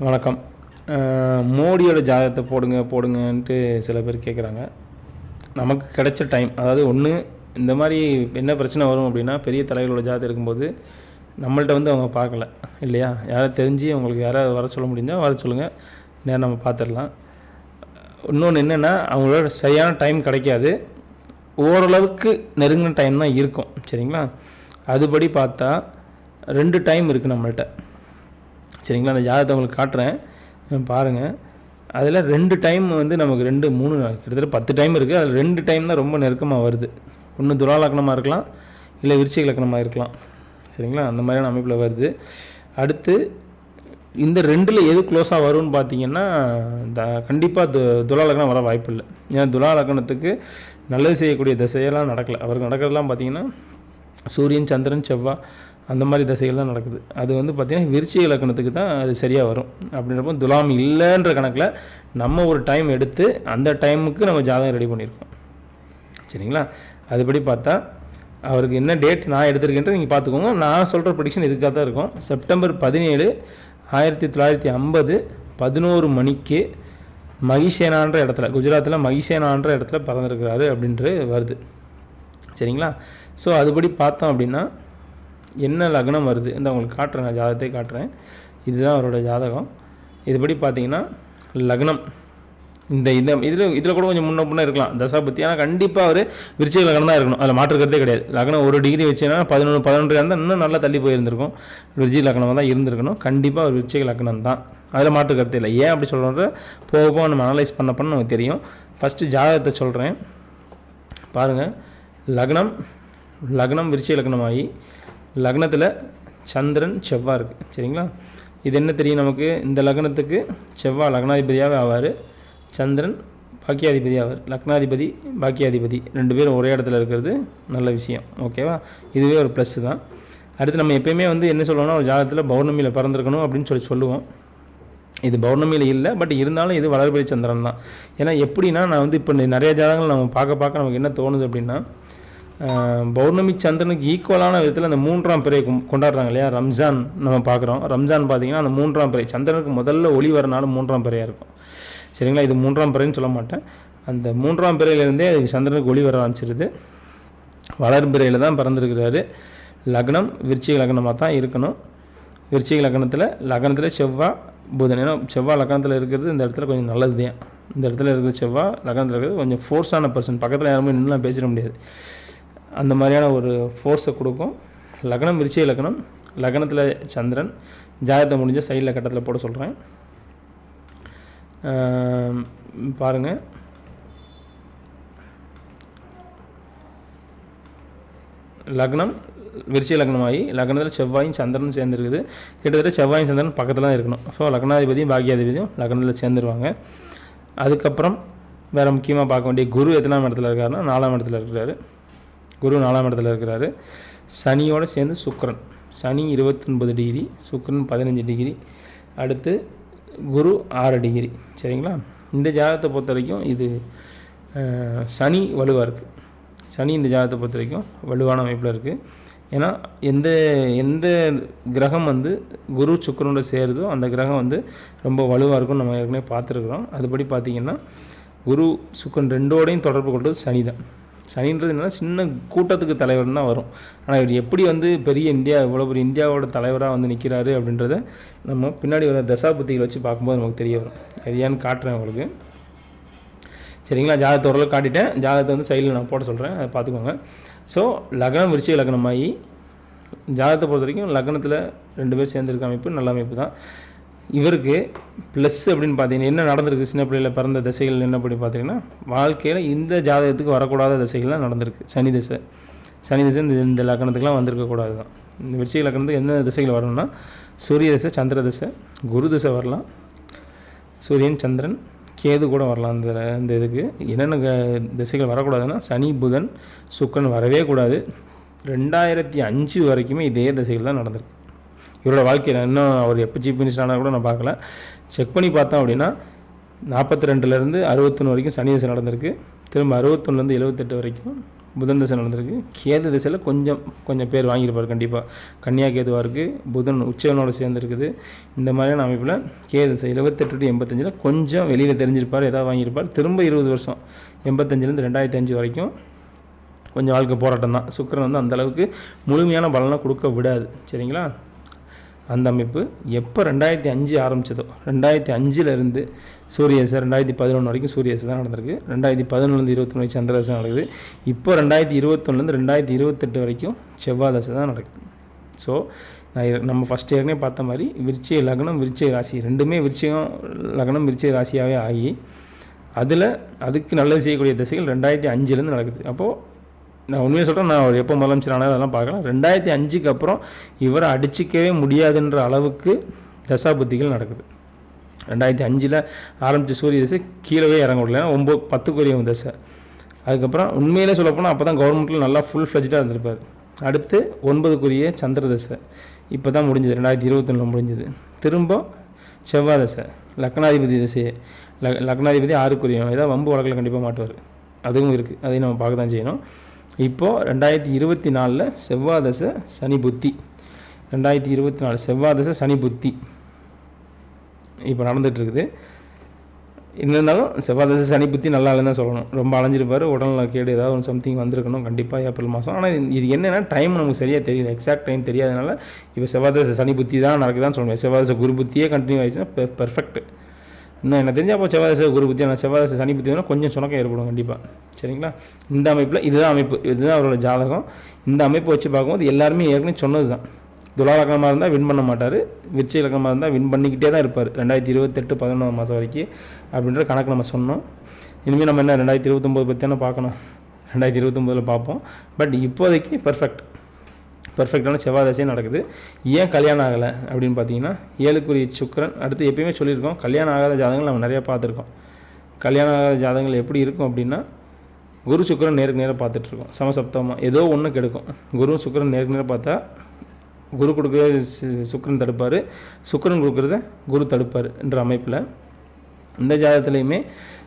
வணக்கம். மோடியோட ஜாதகத்தை போடுங்க போடுங்கன்ட்டு சில பேர் கேட்குறாங்க நமக்கு கிடைச்ச டைம் அதாவது ஒன்று இந்த மாதிரி என்ன பிரச்சனை வரும் அப்படின்னா பெரிய தலைகளோட ஜாதகம் இருக்கும்போது நம்மள்ட்ட வந்து அவங்க பார்க்கல இல்லையா? யாரும் தெரிஞ்சு அவங்களுக்கு யாராவது வர சொல்ல முடிஞ்சால் வர சொல்லுங்கள் நேரம் நம்ம பார்த்துடலாம் இன்னொன்று என்னென்னா அவங்களோட சரியான டைம் கிடைக்காது. ஓரளவுக்கு நெருங்கின டைம் தான் இருக்கும் சரிங்களா? அதுபடி பார்த்தா ரெண்டு டைம் இருக்குது நம்மள்கிட்ட சரிங்களா? அந்த ஜாதகத்தை உங்களுக்கு காட்டுறேன். பாருங்கள் அதில் ரெண்டு டைம் வந்து நமக்கு ரெண்டு மூணு கிட்டத்தட்ட பத்து டைம் இருக்குது அதில் ரெண்டு டைம் தான் ரொம்ப நெருக்கமாக வருது. ஒன்று துலா லக்னமாக இருக்கலாம். இல்லை விருச்சிக லக்னமாக இருக்கலாம். சரிங்களா? அந்த மாதிரியான அமைப்பில் வருது. அடுத்து இந்த ரெண்டில் எது க்ளோஸாக வரும்னு பார்த்தீங்கன்னா த கண்டிப்பாக து துலா லக்னம் வர வாய்ப்பு இல்லை ஏன்னா துலா லக்னத்துக்கு நல்லது செய்யக்கூடிய திசையெல்லாம் நடக்கலை. அவருக்கு நடக்கிறதுலாம் பார்த்தீங்கன்னா சூரியன் சந்திரன் செவ்வாய் அந்த மாதிரி தசைகள் தான் நடக்குது. அது வந்து பார்த்திங்கன்னா விருச்சிக இலக்கணத்துக்கு தான் அது சரியாக வரும். அப்படின்றப்போ துலாம் இல்லைன்ற கணக்கில் நம்ம ஒரு டைம் எடுத்து அந்த டைமுக்கு நம்ம ஜாதகம் ரெடி பண்ணியிருக்கோம். சரிங்களா? அதுபடி பார்த்தா அவருக்கு என்ன டேட் நான் எடுத்திருக்கேன்ட்டு நீங்கள் பார்த்துக்கோங்க. நான் சொல்கிற ப்ரொடிக்ஷன் இதுக்காக தான் இருக்கும். செப்டம்பர் பதினேழு ஆயிரத்தி தொள்ளாயிரத்தி ஐம்பது பதினோரு மணிக்கு மகிஷேனான்ற இடத்துல குஜராத்தில் மகிஷேனான்ற இடத்துல பிறந்திருக்கிறாரு அப்படின்றது வருது. சரிங்களா? ஸோ அதுபடி பார்த்தோம் அப்படின்னா என்ன லக்னம் வருது? இந்த உங்களுக்கு காட்டுறேன் நான் ஜாதகத்தை காட்டுறேன். இதுதான் அவரோட ஜாதகம். இதுபடி பார்த்தீங்கன்னா லக்னம். இந்த இந்த இதில் இதில் கூட கொஞ்சம் முன்ன முன்னே இருக்கலாம். தசாபத்தி ஆனால் கண்டிப்பாக அவர் விருச்சிக லக்னம் தான் இருக்கணும். அதில் மாற்றுக்கிறதே கிடையாது. லக்னம் ஒரு டிகிரி வச்சுன்னா பதினொன்று பதினொன்று இருந்தால் இன்னும் நல்லா தள்ளி போயிருந்திருக்கும். விருச்சிக லக்னமாக தான் இருந்திருக்கணும். கண்டிப்பாக ஒரு விருச்சிக லக்னம் தான். அதில் மாற்று இல்லை. ஏன் அப்படி சொல்கிறோன்ற போக போக நம்ம அனலைஸ் பண்ண பண்ண நமக்கு தெரியும். ஃபஸ்ட்டு ஜாதகத்தை சொல்கிறேன் பாருங்கள் லக்னம் லக்னம் விருச்சிக லக்னமாகி லக்னத்தில் சந்திரன் செவ்வாய் இருக்குது சரிங்களா? இது என்ன தெரியும் நமக்கு? இந்த லக்னத்துக்கு செவ்வாய் லக்னாதிபதியாகவே ஆவார். சந்திரன் பாக்கியாதிபதி ஆவார். லக்னாதிபதி பாக்கியாதிபதி. ரெண்டு பேரும் ஒரே இடத்துல இருக்கிறது நல்ல விஷயம். ஓகேவா? இதுவே ஒரு ப்ளஸ் தான். அடுத்து நம்ம எப்பயுமே வந்து என்ன சொல்லுவோம்னா ஒரு ஜாதகத்தில் பௌர்ணமியில் பிறந்திருக்கணும் அப்படின்னு சொல்லி சொல்லுவோம். இது பௌர்ணமியில் இல்லை பட் இருந்தாலும் இது வளர்பிறை சந்திரன் தான். ஏன்னா எப்படின்னா நான் வந்து இப்போ நிறைய ஜாதகங்கள் நம்ம பார்க்க பார்க்க நமக்கு என்ன தோணுது அப்படின்னா பௌர்ணமி சந்திரனுக்கு ஈக்குவலான விதத்தில் அந்த மூன்றாம் பிறை கொண்டாடுறாங்க இல்லையா? ரம்ஜான் நம்ம பார்க்குறோம். ரம்ஜான் பார்த்தீங்கன்னா அந்த மூன்றாம் பிறை சந்திரனுக்கு முதல்ல ஒளி வரனால மூன்றாம் பிறையாக இருக்கும். சரிங்களா? இது மூன்றாம் பிறைன்னு சொல்ல மாட்டேன். அந்த மூன்றாம் பிறையிலேருந்தே அதுக்கு சந்திரனுக்கு ஒளி வர ஆரம்பிச்சிருது. வளர்பிறையில் தான் பிறந்திருக்கிறாரு. லக்னம் விருச்சிக லக்னமாக தான் இருக்கணும். விருச்சிக லக்னத்தில் லக்னத்தில் செவ்வாய் புதன். ஏன்னா செவ்வாய் லக்னத்தில் இருக்கிறது இந்த இடத்துல கொஞ்சம் நல்லது தான். இந்த இடத்துல இருக்கிற செவ்வாய் லக்னத்தில் இருக்கிறது கொஞ்சம் ஃபோர்ஸான பர்சன் பக்கத்தில் யாருமே நின்றுலாம் பேசிட முடியாது. அந்த மாதிரியான ஒரு ஃபோர்ஸை கொடுக்கும். லக்னம் விருச்சிய லக்னம். லக்னத்தில் சந்திரன். ஜாதகத்தை முடிஞ்ச சைடில் கட்டத்தில் போட சொல்கிறேன் பாருங்கள் லக்னம் விருச்சிய லக்னமாகி லக்னத்தில் செவ்வாயும் சந்திரனும் சேர்ந்துருக்குது. கிட்டத்தட்ட செவ்வாயும் சந்திரன் பக்கத்தில் தான் இருக்கணும். ஸோ லக்னாதிபதியும் பாக்கியாதிபதியும் லக்னத்தில் சேர்ந்துருவாங்க. அதுக்கப்புறம் வேறு முக்கியமாக பார்க்க வேண்டிய குரு எத்தனாம் இடத்துல இருக்காருன்னா நாலாம் இடத்துல இருக்கிறாரு. குரு நாலாம் இடத்துல இருக்கிறாரு. சனியோடு சேர்ந்து சுக்கரன். சனி இருபத்தொன்பது டிகிரி சுக்கரன் பதினஞ்சு டிகிரி அடுத்து குரு ஆறு டிகிரி. சரிங்களா? இந்த ஜாதகத்தை பொறுத்த வரைக்கும் இது சனி வலுவாக இருக்குது சனி இந்த ஜாதகத்தை பொறுத்த வரைக்கும் வலுவான அமைப்பில் இருக்குது ஏன்னா எந்த எந்த கிரகம் வந்து குரு சுக்கரனோட சேருதோ அந்த கிரகம் வந்து ரொம்ப வலுவாக இருக்கும்னு நம்ம ஏற்கனவே பார்த்துருக்குறோம். அதுபடி பார்த்திங்கன்னா குரு சுக்கரன் ரெண்டோடையும் தொடர்பு கொண்டது சனி தான் சனின்றது என்னன்னா சின்ன கூட்டத்துக்கு தலைவர் தான் வரும். ஆனால் இவர் எப்படி வந்து பெரிய இந்தியா இவ்வளோ பெரிய இந்தியாவோட தலைவராக வந்து நிற்கிறாரு அப்படின்றத நம்ம பின்னாடி வர தசாபுத்திகளை வச்சு பார்க்கும்போது நமக்கு தெரிய வரும். அது ஏன்னு காட்டுறேன் உங்களுக்கு. சரிங்களா? ஜாதகத்தை ஓரளவு காட்டிட்டேன். ஜாதகத்தை வந்து சைடில் நான் போட சொல்கிறேன் அதை பார்த்துக்கோங்க. ஸோ லக்னம் விருச்சிக லக்னமாகி ஜாதகத்தை பொறுத்த வரைக்கும் லக்னத்தில் ரெண்டு பேர் சேர்ந்துருக்க அமைப்பு நல்ல அமைப்பு தான். இவருக்கு ப்ளஸ் அப்படின்னு பார்த்தீங்கன்னா என்ன நடந்திருக்கு? சின்ன பிள்ளையில் பிறந்த திசைகள் என்ன அப்படி பார்த்தீங்கன்னா வாழ்க்கையில் இந்த ஜாதகத்துக்கு வரக்கூடாத திசைகள்லாம் நடந்திருக்கு. சனி திசை. சனி திசை இந்த இந்த லக்கணத்துக்குலாம் வந்திருக்கக்கூடாது தான் இந்த விருச்சிக லக்கணத்துக்கு என்ன திசைகள் வரணும்னா சூரிய திசை சந்திர திசை குரு திசை வரலாம். சூரியன் சந்திரன் கேது கூட வரலாம் இந்த இந்த இதுக்கு. என்னென்ன க- திசைகள் வரக்கூடாதுன்னா சனி புதன் சுக்கன் வரவே கூடாது. ரெண்டாயிரத்தி அஞ்சு வரைக்குமே இதே திசைகள் தான் நடந்திருக்கு. இவரோட வாழ்க்கையில் இன்னும் அவர் எப்போ சீஃப் மினிஸ்டர் ஆனால் கூட நான் பார்க்கல. செக் பண்ணி பார்த்தோம் அப்படின்னா நாற்பத்தி ரெண்டுலேருந்து அறுபத்தொன்று வரைக்கும் சனி தசை நடந்திருக்கு. திரும்ப அறுபத்தொன்னுலேருந்து எழுபத்தெட்டு வரைக்கும் புதன் தசை நடந்திருக்கு. கேது திசையில் கொஞ்சம் கொஞ்சம் பேர் வாங்கியிருப்பார் கண்டிப்பாக கன்னியா கேதுவாக இருக்குது புதன் உச்சவனோடு சேர்ந்துருக்குது. இந்த மாதிரியான அமைப்பில் கேது திசை எழுபத்தெட்டு டு எண்பத்தஞ்சில் கொஞ்சம் வெளியில் தெரிஞ்சிருப்பார் ஏதாவது வாங்கியிருப்பார். திரும்ப இருபது வருஷம் எண்பத்தஞ்சிலேருந்து ரெண்டாயிரத்தி அஞ்சு வரைக்கும் கொஞ்சம் வாழ்க்கை போராட்டம் தான். சுக்கரன் வந்து அந்தளவுக்கு முழுமையான பலனை கொடுக்க விடாது. சரிங்களா? அந்த அமைப்பு எப்போ ரெண்டாயிரத்தி அஞ்சு ஆரம்பித்ததோ ரெண்டாயிரத்தி அஞ்சிலிருந்து சூரியசை ரெண்டாயிரத்தி பதினொன்று வரைக்கும் சூரியசை தான் நடந்திருக்கு. ரெண்டாயிரத்தி பதினொன்றுலேருந்து இருபத்தொன்று வரைக்கும் சந்திரதசை நடக்குது. இப்போ ரெண்டாயிரத்தி இருபத்தொன்னுலேருந்து ரெண்டாயிரத்தி இருபத்தெட்டு வரைக்கும் செவ்வாய் தசை தான் நடக்குது. ஸோ நான் நம்ம ஃபஸ்ட் ஏற்கனவே பார்த்த மாதிரி விருச்சிய லக்னம் விருச்சிய ராசி ரெண்டுமே விருச்சிகம் லக்னம் விருச்சிய ராசியாகவே ஆகி அதில் அதுக்கு நல்லது செய்யக்கூடிய திசைகள் ரெண்டாயிரத்தி அஞ்சுலேருந்து நடக்குது. அப்போது நான் உண்மையை சொல்கிறேன் நான் அவர் எப்போ முதலமைச்சர் ஆனாலும் அதெல்லாம் பார்க்கலாம் ரெண்டாயிரத்தி அஞ்சுக்கு அப்புறம் இவரை அடிச்சிக்கவே முடியாதுன்ற அளவுக்கு தசாபுத்திகள் நடக்குது. ரெண்டாயிரத்தி அஞ்சில் ஆரம்பித்த சூரிய தசை கீழவே இறங்க விடல. ஏன்னா ஒம்பது பத்துக்குரிய தசை. அதுக்கப்புறம் உண்மையிலே சொல்லப்போனால் அப்போ தான் கவர்மெண்ட்டில் நல்லா ஃபுல் ஃப்ளெஜ்டாக இருந்திருப்பார். அடுத்து ஒன்பதுக்குரிய சந்திர தசை. இப்போ தான் முடிஞ்சது. ரெண்டாயிரத்தி இருபத்தொன்னில் முடிஞ்சது. திரும்ப செவ்வாய் தசை. லக்னாதிபதி தசையை. லக் லக்னாதிபதி ஆறுக்குரிய. ஏதாவது வம்பு வழக்கில் கண்டிப்பாக மாட்டுவார். அதுவும் இருக்குது அதையும் நம்ம பார்க்க தான் செய்யணும். இப்போது ரெண்டாயிரத்தி இருபத்தி நாலில் செவ்வாய் தசை சனி புத்தி. ரெண்டாயிரத்தி இருபத்தி நாலு செவ்வாய் தசை சனி புத்தி. இப்போ நடந்துகிட்ருக்குது. இருந்தாலும் செவ்வாய் தசை சனி புத்தி நல்லா இல்லைன்னு தான் சொல்லணும். ரொம்ப அலைஞ்சிருப்பார் உடல்நல கேடு ஏதாவது ஒன்று சம்திங் வந்திருக்கணும் கண்டிப்பாக ஏப்ரல் மாதம் ஆனால் இது- என்னென்னா டைம் நமக்கு சரியாக தெரியல. எக்ஸாக்ட் டைம் தெரியாதனால இப்போ செவ்வாய் தசை சனி புத்தி தான் நடக்குதான்னு சொல்லணும் செவ்வாய் தசை குரு புத்தியே கண்டினியூ ஆயிடுச்சுன்னா பெர்ஃபெக்ட் இன்னும் என்ன தெரிஞ்சா அப்போ செவ்வாய் குரு புத்தி ஆனால் செவ்வாய் சனி புத்தி வேணும் கொஞ்சம் சுணக்கம் ஏற்படும் கண்டிப்பாக சரிங்களா? இந்த அமைப்பில் இதுதான் அமைப்பு. இதுதான் அவரோட ஜாதகம். இந்த அமைப்பு வச்சு பார்க்கும்போது எல்லாருமே ஏற்கனவே சொன்னது தான் துலாலக்கணமாக இருந்தால் வின் பண்ண மாட்டார். விருச்சி இலக்கணமாக இருந்தால் வின் பண்ணிக்கிட்டே தான் இருப்பார். ரெண்டாயிரத்தி இருபத்தெட்டு பதினொன்று மாதம் வரைக்கும் அப்படின்ற கணக்கு நம்ம சொன்னோம். இனிமேல் நம்ம என்ன ரெண்டாயிரத்தி இருபத்தொம்போது பற்றி தானே பார்க்கணும். ரெண்டாயிரத்தி இருபத்தொம்போதில் பார்ப்போம். பட் இப்போதைக்கு பர்ஃபெக்ட் பர்ஃபெக்டான செவ்வாய் தசையும் நடக்குது. ஏன் கல்யாணம் ஆகலை அப்படின்னு பார்த்தீங்கன்னா ஏழுக்குரிய சுக்கிரன் அடுத்து எப்பயுமே சொல்லியிருக்கோம் கல்யாணம் ஆகாத ஜாதகங்கள் நம்ம நிறையா பார்த்துருக்கோம். கல்யாணம் ஆகாத ஜாதகங்கள் எப்படி இருக்கும் அப்படின்னா குரு சுக்கரன் நேருக்கு நேராக பார்த்துட்ருக்கோம். சமசப்தமாக ஏதோ ஒன்று கெடுக்கும். குரு சுக்கரன் நேருக்கு நேராக பார்த்தா குரு கொடுக்குறத சு- தடுப்பார். சுக்கரன் கொடுக்குறத குரு தடுப்பார் என்ற அமைப்பில் இந்த ஜாதகத்துலேயுமே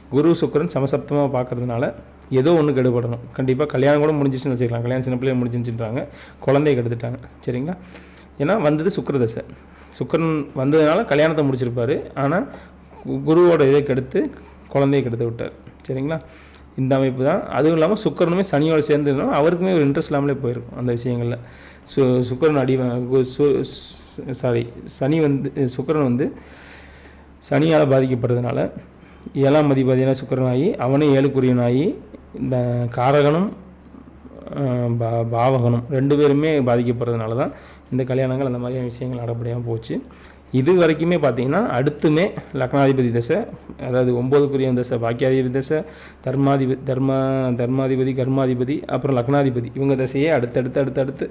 குரு சுக்கிரன் சமசப்தமாக பார்க்கறதுனால ஏதோ ஒன்று கெடுபடணும். கண்டிப்பாக கல்யாணம் கூட முடிஞ்சிச்சுன்னு வச்சுக்கலாம். கல்யாணம் சின்ன பிள்ளைய முடிஞ்சிச்சுன்றாங்க. குழந்தைய கெடுத்துட்டாங்க. சரிங்களா? ஏன்னா வந்தது சுக்கரதசை. சுக்கரன் வந்ததுனால கல்யாணத்தை முடிச்சிருப்பார். ஆனால் குருவோட இதை கெடுத்து குழந்தைய கெடுத்து விட்டார். சரிங்களா? இந்த அமைப்பு தான். அதுவும் இல்லாமல் சுக்கிரனுமே சனியோட சேர்ந்ததுனால அவருக்குமே ஒரு இன்ட்ரெஸ்ட் இல்லாமலே போயிருக்கும் அந்த விஷயங்களில். சு சுக்கரன் அடி சாரி சனி வந்து சுக்கரன் வந்து சனியால் பாதிக்கப்படுறதுனால ஏழாம் அதிபதியான சுக்கிரனாகி அவனே ஏழுக்குரியனாகி இந்த காரகனும் பா பாவகனும் ரெண்டு பேருமே பாதிக்கப்படுறதுனால தான் இந்த கல்யாணங்கள் அந்த மாதிரியான விஷயங்கள் நடப்படியாக போச்சு. இது வரைக்குமே பார்த்தீங்கன்னா அடுத்துமே லக்னாதிபதி தசை அதாவது ஒம்பதுக்குரிய தசை பாக்கியாதிபதி தசை தர்மாதிபதி தர்ம தர்மாதிபதி கர்மாதிபதி அப்புறம் லக்னாதிபதி இவங்க தசையே அடுத்தடுத்து அடுத்தடுத்து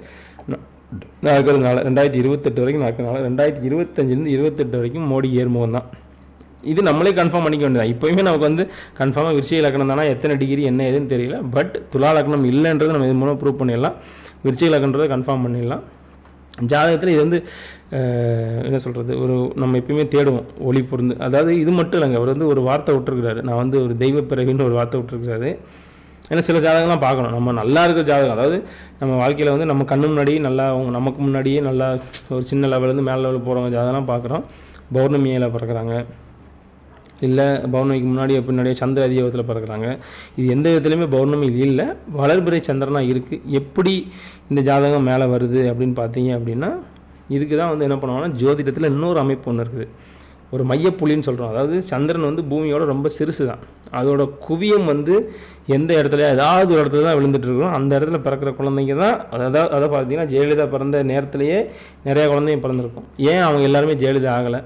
நடக்கிறதுனால ரெண்டாயிரத்தி இருபத்தெட்டு வரைக்கும் நடக்கிறதுனால ரெண்டாயிரத்தி இருபத்தஞ்சிலேருந்து இருபத்தெட்டு வரைக்கும் மோடி ஏர்முகம் தான் இது நம்மளே கன்ஃபார்ம் பண்ணிக்க வேண்டியது இப்போயுமே நமக்கு வந்து கன்ஃபார்மாக விருச்சிக லக்னம் தானே எத்தனை டிகிரி என்ன ஏதுன்னு தெரியல. பட் துலா லக்னம் இல்லைன்றது நம்ம இது மூலம் ப்ரூவ் பண்ணிடலாம். விருச்சிக லக்னன்றதை கன்ஃபார்ம் பண்ணிடலாம். ஜாதகத்தில் இது வந்து என்ன சொல்கிறது ஒரு நம்ம எப்பயுமே தேடுவோம் ஒளி பொருந்து. அதாவது இது மட்டும் இல்லைங்க அவர் வந்து ஒரு வார்த்தை விட்டுருக்கிறாரு. நான் வந்து ஒரு தெய்வ பிறவின்னு ஒரு வார்த்தை விட்டுருக்கிறாரு. ஏன்னா சில ஜாதகம்லாம் பார்க்கணும். நம்ம நல்லா இருக்கிற ஜாதகம் அதாவது நம்ம வாழ்க்கையில் வந்து நம்ம கண்ணு முன்னாடியே நல்லா அவங்க நமக்கு முன்னாடியே நல்லா ஒரு சின்ன லெவலேருந்து மேலே லெவலில் போகிறவங்க ஜாதகம்லாம் பார்க்குறோம். பௌர்ணமியில் பிறக்கிறாங்க. இல்லை பௌர்ணமிக்கு முன்னாடியே பின்னாடியே சந்திர அதியோகத்தில் பிறக்கிறாங்க. இது எந்த விதத்துலையுமே பௌர்ணமி இல்லை வளர்பிறை சந்திரனாக இருக்குது எப்படி இந்த ஜாதகம் மேலே வருது அப்படின்னு பார்த்தீங்க அப்படின்னா இதுக்கு தான் வந்து என்ன பண்ணுவாங்கன்னா ஜோதிடத்தில் இன்னொரு அமைப்பு ஒன்று இருக்குது. ஒரு மையப்புள்ளின்னு சொல்கிறோம் அதாவது சந்திரன் வந்து பூமியோட ரொம்ப சிறுசு தான். அதோட குவியம் வந்து எந்த இடத்துல ஏதாவது ஒரு இடத்துல தான் விழுந்துட்டு அந்த இடத்துல பிறக்கிற குழந்தைங்க தான் அதாவது அதை பார்த்தீங்கன்னா ஜெயலலிதா பிறந்த நேரத்திலேயே நிறையா குழந்தைங்க பிறந்திருக்கும். ஏன் அவங்க எல்லாருமே ஜெயலலிதா ஆகலை?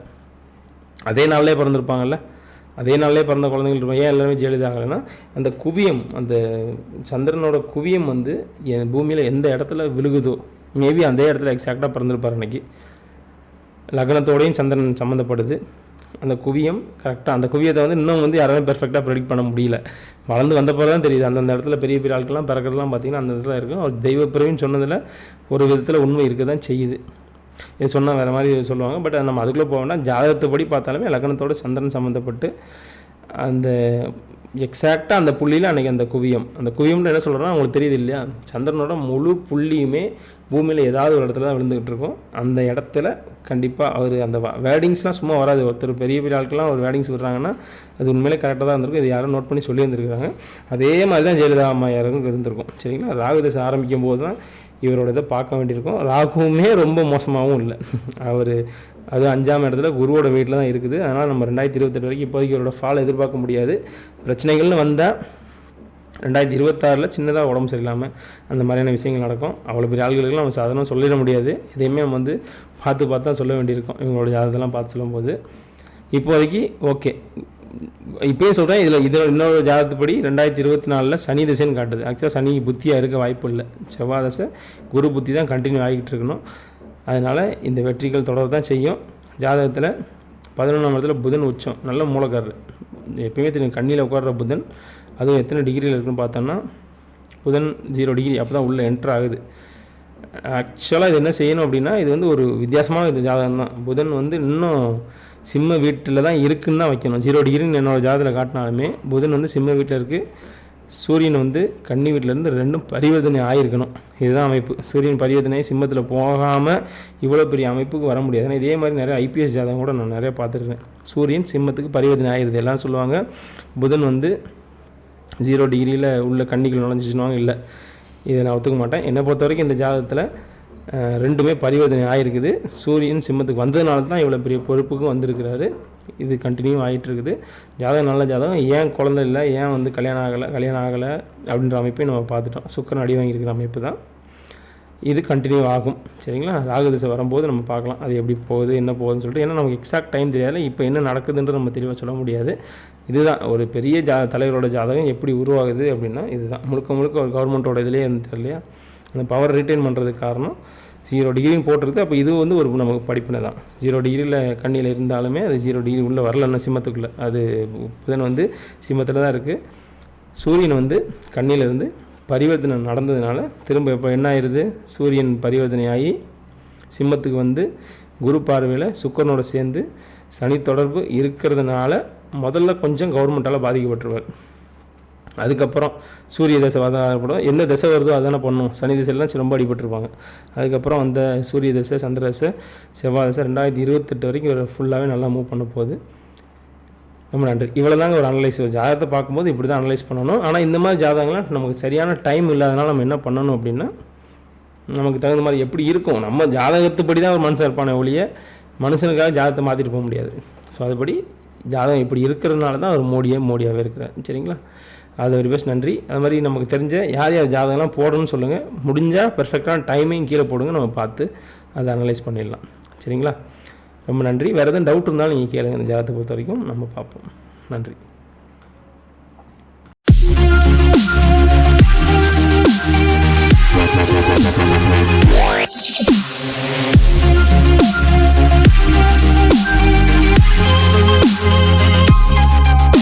அதே நாள்லேயே பிறந்திருப்பாங்கல்ல? அதே நாளிலே பிறந்த குழந்தைகள் இருப்பாங்க ஏன் எல்லாருமே ஜெயலலிதா ஆகலைன்னா அந்த குவியம் அந்த சந்திரனோட குவியம் வந்து என் பூமியில் எந்த இடத்துல விழுகுதோ மேபி அந்த இடத்துல எக்ஸாக்டாக பிறந்திருப்பார் அன்னைக்கு. லக்னத்தோடையும் சந்திரன் சம்மந்தப்படுது அந்த குவியம் கரெக்டாக அந்த குவியத்தை வந்து இன்னும் வந்து யாராலும் பெர்ஃபெக்டாக ப்ரெடிக்ட் பண்ண முடியல. வளர்ந்து வந்தப்போ தான் தெரியுது அந்தந்த இடத்துல பெரிய பெரிய ஆட்கள்லாம் பிறக்கிறதுலாம் பார்த்தீங்கன்னா அந்த இடத்துல இருக்கும். அவர் தெய்வப்பிறவின்னு சொன்னதில் ஒரு விதத்தில் உண்மை இருக்க தான் செய்யுது. இது சொன்னால் வேறு மாதிரி சொல்லுவாங்க. பட் நம்ம அதுக்குள்ளே போவோம்னா ஜாதகத்துப்படி பார்த்தாலுமே லக்னத்தோட சந்திரன் சம்மந்தப்பட்டு அந்த எக்ஸாக்டாக அந்த புள்ளியில் அன்றைக்கி அந்த குவியம். அந்த குவியம்னு என்ன சொல்கிறோன்னா உங்களுக்கு தெரியுது இல்லையா? சந்திரனோட முழு புள்ளியுமே பூமியில் ஏதாவது ஒரு இடத்துல தான் விழுந்துக்கிட்டு இருக்கும். அந்த இடத்துல கண்டிப்பாக அவர் அந்த வேர்டிங்ஸ்லாம் சும்மா வராது. ஒருத்தர் பெரிய பெரிய ஆட்கள்லாம் ஒரு வேர்டிங்ஸ் விடுறாங்கன்னா அது உண்மையிலே கரெக்டாக தான் இருந்திருக்கும். இது யாரும் நோட் பண்ணி சொல்லி இருந்திருக்காங்க அதே மாதிரி தான் ஜெயலலிதா அம்மையாருக்கும் இருந்திருக்கும். சரிங்களா? ராகுதசை ஆரம்பிக்கும் போது தான் இவரோட இதை பார்க்க வேண்டியிருக்கும். ராகுவுமே ரொம்ப மோசமாகவும் இல்லை. அவர் அது அஞ்சாம் இடத்துல குருவோட வீட்டில் தான் இருக்குது. அதனால் நம்ம ரெண்டாயிரத்தி இருபத்தெட்டு வரைக்கும் இப்போதைக்கு இவரோட ஃபால் எதிர்பார்க்க முடியாது. பிரச்சனைகள்னு வந்தால் ரெண்டாயிரத்தி இருபத்தாறில் சின்னதாக உடம்பு சரியில்லாமல் அந்த மாதிரியான விஷயங்கள் நடக்கும். அவ்வளோ பெரிய ஆள்களுக்கெல்லாம் நம்ம சாதாரணம் சொல்லிட முடியாது. இதையுமே நம்ம வந்து பார்த்து பார்த்து தான் சொல்ல வேண்டியிருக்கும். இவங்களோட ஜாதகத்தெல்லாம் பார்த்து சொல்லும்போது. இப்போதைக்கு ஓகே இப்பயே சொல்கிறேன் இதில் இதில் இன்னொரு ஜாதகத்துப்படி ரெண்டாயிரத்தி இருபத்தி நாலில் சனி திசைன்னு காட்டுது. ஆக்சுவலாக சனி புத்தியாக இருக்க வாய்ப்பு இல்லை. செவ்வாய் தசை குரு புத்தி தான் கண்டினியூ ஆகிட்டு இருக்கணும். அதனால் இந்த வெற்றிகள் தொடர தான் செய்யும். ஜாதகத்தில் பதினொன்றாம் இடத்துல புதன் உச்சம். நல்ல மூலக்காரர். எப்பயுமே தெரியும் கண்ணியில் உட்கார்ற புதன். அதுவும் எத்தனை டிகிரியில் இருக்குன்னு பார்த்தோம்னா புதன் ஜீரோ டிகிரி அப்போ தான் உள்ளே என்ட்ரு ஆகுது. ஆக்சுவலாக இது என்ன செய்யணும் அப்படின்னா இது வந்து ஒரு வித்தியாசமான ஜாதகம் தான் புதன் வந்து இன்னும் சிம்ம வீட்டில் தான் இருக்குன்னு தான் வைக்கணும். ஜீரோ டிகிரின்னு என்னோடய ஜாதகத்தில் காட்டினாலுமே புதன் வந்து சிம்ம வீட்டில் இருக்குது சூரியன் வந்து கன்னி வீட்டிலேருந்து ரெண்டும் பரிவர்த்தனை ஆகிருக்கணும் இதுதான் அமைப்பு. சூரியன் பரிவர்த்தனை சிம்மத்தில் போகாமல் இவ்வளோ பெரிய அமைப்புக்கு வர முடியாது. ஏன்னா இதே மாதிரி நிறைய ஐபிஎஸ் ஜாதகம் கூட நான் நிறைய பார்த்துருக்கேன். சூரியன் சிம்மத்துக்கு பரிவர்த்தனை ஆகிருது எல்லாம் சொல்லுவாங்க புதன் வந்து ஜீரோ டிகிரியில் உள்ள கன்னிகள் நுழைஞ்சிச்சுனுவாங்க இல்லை. இதை நான் ஒத்துக்க மாட்டேன். என்னை பொறுத்த வரைக்கும் இந்த ஜாதகத்தில் ரெண்டுமே பரிவர்த்தனை ஆகிருக்குது சூரியன் சிம்மத்துக்கு வந்ததுனால தான் இவ்வளோ பெரிய பொறுப்புக்கும் வந்திருக்கிறாரு. இது கண்டினியூ ஆகிட்டு இருக்குது ஜாதகம் நல்ல ஜாதகம். ஏன் குழந்தை இல்லை? ஏன் வந்து கல்யாணம் ஆகலை? கல்யாணம் ஆகலை அப்படின்ற அமைப்பையும் நம்ம பார்த்துட்டோம். சுக்கரன் அடி வாங்கியிருக்கிற அமைப்பு தான். இது கண்டினியூ ஆகும். சரிங்களா? ராகு திசை வரும்போது நம்ம பார்க்கலாம். அது எப்படி போகுது என்ன போகுதுன்னு சொல்லிட்டு. ஏன்னா நமக்கு எக்ஸாக்ட் டைம் தெரியாது. இப்போ என்ன நடக்குதுன்றது நம்ம தெளிவாக சொல்ல முடியாது. இதுதான். ஒரு பெரிய ஜா தலைவரோட ஜாதகம் எப்படி உருவாகுது அப்படின்னா இதுதான். முழுக்க முழுக்க ஒரு கவர்மெண்ட்டோட இதிலே இருந்துட்டு இல்லையா? அந்த பவர் ரிட்டைன் பண்ணுறதுக்கு காரணம் ஜீரோ டிகிரின்னு போட்டிருக்கு. அப்போ இது வந்து ஒரு நமக்கு படிப்பினை தான். ஜீரோ டிகிரியில் கண்ணியில் இருந்தாலுமே அது ஜீரோ டிகிரி உள்ளே வரலன்னா சிம்மத்துக்குள்ளே. அது புதன் வந்து சிம்மத்தில் தான் இருக்குது சூரியன் வந்து கண்ணியிலிருந்து பரிவர்த்தனை நடந்ததுனால திரும்ப இப்போ என்ன ஆயிடுது சூரியன் பரிவர்த்தனை ஆகி சிம்மத்துக்கு வந்து குரு பார்வையில் சுக்கரனோட சேர்ந்து சனி தொடர்பு இருக்கிறதுனால முதல்ல கொஞ்சம் கவர்மெண்ட்டால் பாதிக்கப்பட்டுருவார். அதுக்கப்புறம் சூரிய தசை வதப்படும் என்ன தசை வருதோ அதானே பண்ணும். சனி தசைலாம் ரொம்ப அடிபட்டிருப்பாங்க. அதுக்கப்புறம் அந்த சூரிய தசை சந்திர தசை செவ்வாய் தசை ரெண்டாயிரத்தி இருபத்தெட்டு வரைக்கும் ஒரு ஃபுல்லாகவே நல்லா மூவ் பண்ண போகுது. ரொம்ப நன்றி. இவ்வளோ தாங்க ஒரு அனலைஸ் ஜாதகத்தை பார்க்கும்போது இப்படி தான் அனலைஸ் பண்ணணும். ஆனால் இந்த மாதிரி ஜாதகங்கள்லாம் நமக்கு சரியான டைம் இல்லாதனால நம்ம என்ன பண்ணணும் அப்படின்னா நமக்கு தகுந்த மாதிரி எப்படி இருக்கும். நம்ம ஜாதகத்துப்படி தான் ஒரு மனுஷன் இருப்பானே ஒழிய மனுஷனுக்காக ஜாதகத்தை மாற்றிட்டு போக முடியாது. ஸோ அதுபடி ஜாதகம் இப்படி இருக்கிறதுனால தான் அவர் மோடியே மோடியாகவே இருக்கிறார். சரிங்களா? அது ஒரு பேஸ் நன்றி. அது மாதிரி நமக்கு தெரிஞ்ச யார் யார் ஜாதகம்லாம் போடணும்னு சொல்லுங்கள் முடிஞ்சால் பர்ஃபெக்டான டைமையும் கீழே போடுங்க. நம்ம பார்த்து அதை அனலைஸ் பண்ணிடலாம். சரிங்களா? ரொம்ப நன்றி. வேறு எதுவும் டவுட் இருந்தாலும் நீங்கள் கேளுங்க. இந்த ஜாதகத்தை பொறுத்த வரைக்கும் நம்ம பார்ப்போம். நன்றி.